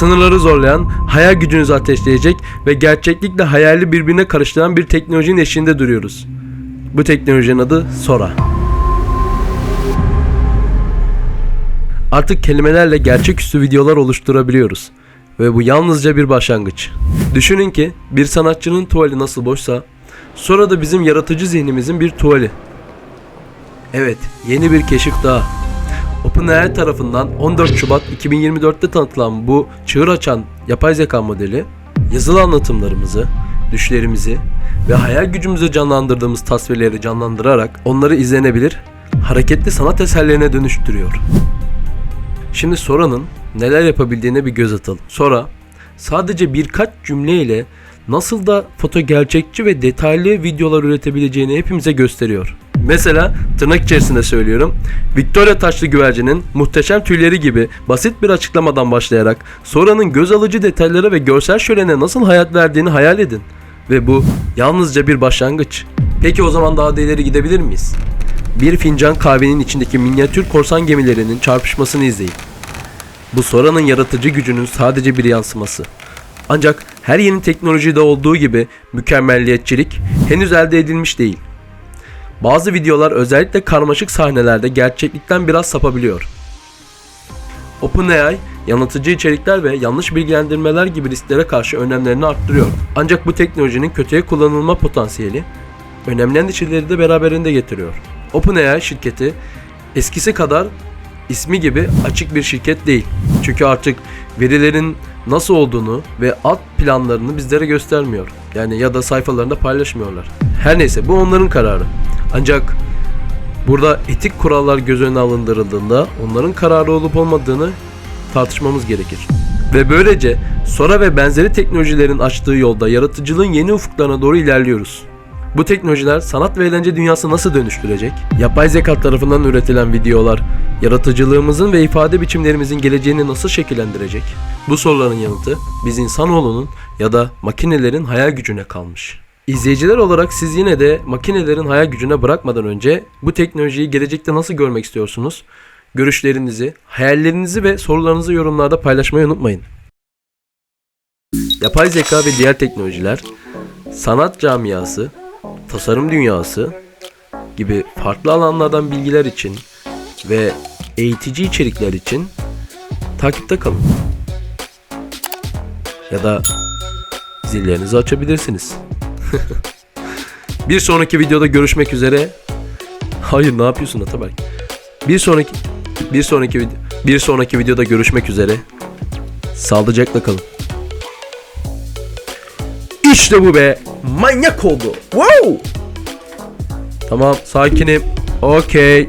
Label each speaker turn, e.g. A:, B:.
A: sınırları zorlayan, hayal gücünüzü ateşleyecek ve gerçeklikle hayali birbirine karıştıran bir teknolojinin eşiğinde duruyoruz. Bu teknolojinin adı Sora. Artık kelimelerle gerçeküstü videolar oluşturabiliyoruz. Ve bu yalnızca bir başlangıç. Düşünün ki bir sanatçının tuvali nasıl boşsa, Sora da bizim yaratıcı zihnimizin bir tuvali. Evet, yeni bir keşif daha. OpenAI tarafından 14 Şubat 2024'te tanıtılan bu çığır açan yapay zeka modeli, yazılı anlatımlarımızı, düşlerimizi ve hayal gücümüzü canlandırdığımız tasvirleri canlandırarak onları izlenebilir, hareketli sanat eserlerine dönüştürüyor. Şimdi Sora'nın neler yapabildiğine bir göz atalım. Sora sadece birkaç cümleyle nasıl da foto gerçekçi ve detaylı videolar üretebileceğini hepimize gösteriyor. Mesela tırnak içerisinde söylüyorum. Victoria taşlı güvercinin muhteşem tüyleri gibi basit bir açıklamadan başlayarak Sora'nın göz alıcı detaylara ve görsel şölene nasıl hayat verdiğini hayal edin. Ve bu yalnızca bir başlangıç. Peki o zaman daha da ileri gidebilir miyiz? Bir fincan kahvenin içindeki minyatür korsan gemilerinin çarpışmasını izleyin. Bu Sora'nın yaratıcı gücünün sadece bir yansıması. Ancak her yeni teknolojide olduğu gibi mükemmelliyetçilik henüz elde edilmiş değil. Bazı videolar özellikle karmaşık sahnelerde gerçeklikten biraz sapabiliyor. OpenAI yanıltıcı içerikler ve yanlış bilgilendirmeler gibi risklere karşı önlemlerini arttırıyor. Ancak bu teknolojinin kötüye kullanılma potansiyeli önemli endişeleri de beraberinde getiriyor. OpenAI şirketi eskisi kadar ismi gibi açık bir şirket değil. Çünkü artık verilerin nasıl olduğunu ve alt planlarını bizlere göstermiyor. Yani ya da sayfalarında paylaşmıyorlar. Her neyse bu onların kararı. Ancak burada etik kurallar göz önüne alındırıldığında onların kararı olup olmadığını tartışmamız gerekir. Ve böylece Sora ve benzeri teknolojilerin açtığı yolda yaratıcılığın yeni ufuklarına doğru ilerliyoruz. Bu teknolojiler sanat ve eğlence dünyası nasıl dönüştürecek? Yapay zeka tarafından üretilen videolar yaratıcılığımızın ve ifade biçimlerimizin geleceğini nasıl şekillendirecek? Bu soruların yanıtı biz insanoğlunun ya da makinelerin hayal gücüne kalmış. İzleyiciler olarak siz yine de makinelerin hayal gücüne bırakmadan önce bu teknolojiyi gelecekte nasıl görmek istiyorsunuz? Görüşlerinizi, hayallerinizi ve sorularınızı yorumlarda paylaşmayı unutmayın. Yapay zeka ve diğer teknolojiler sanat camiası, tasarım dünyası gibi farklı alanlardan bilgiler için ve eğitici içerikler için takipte kalın. Ya da zillerinizi açabilirsiniz. Bir sonraki videoda görüşmek üzere. Hayır ne yapıyorsun Ataberk? Bir sonraki bir sonraki bir sonraki videoda görüşmek üzere. Sağlıcakla kalın. İşte bu be. Manyak oldu. Wow. Tamam sakinim. Okey.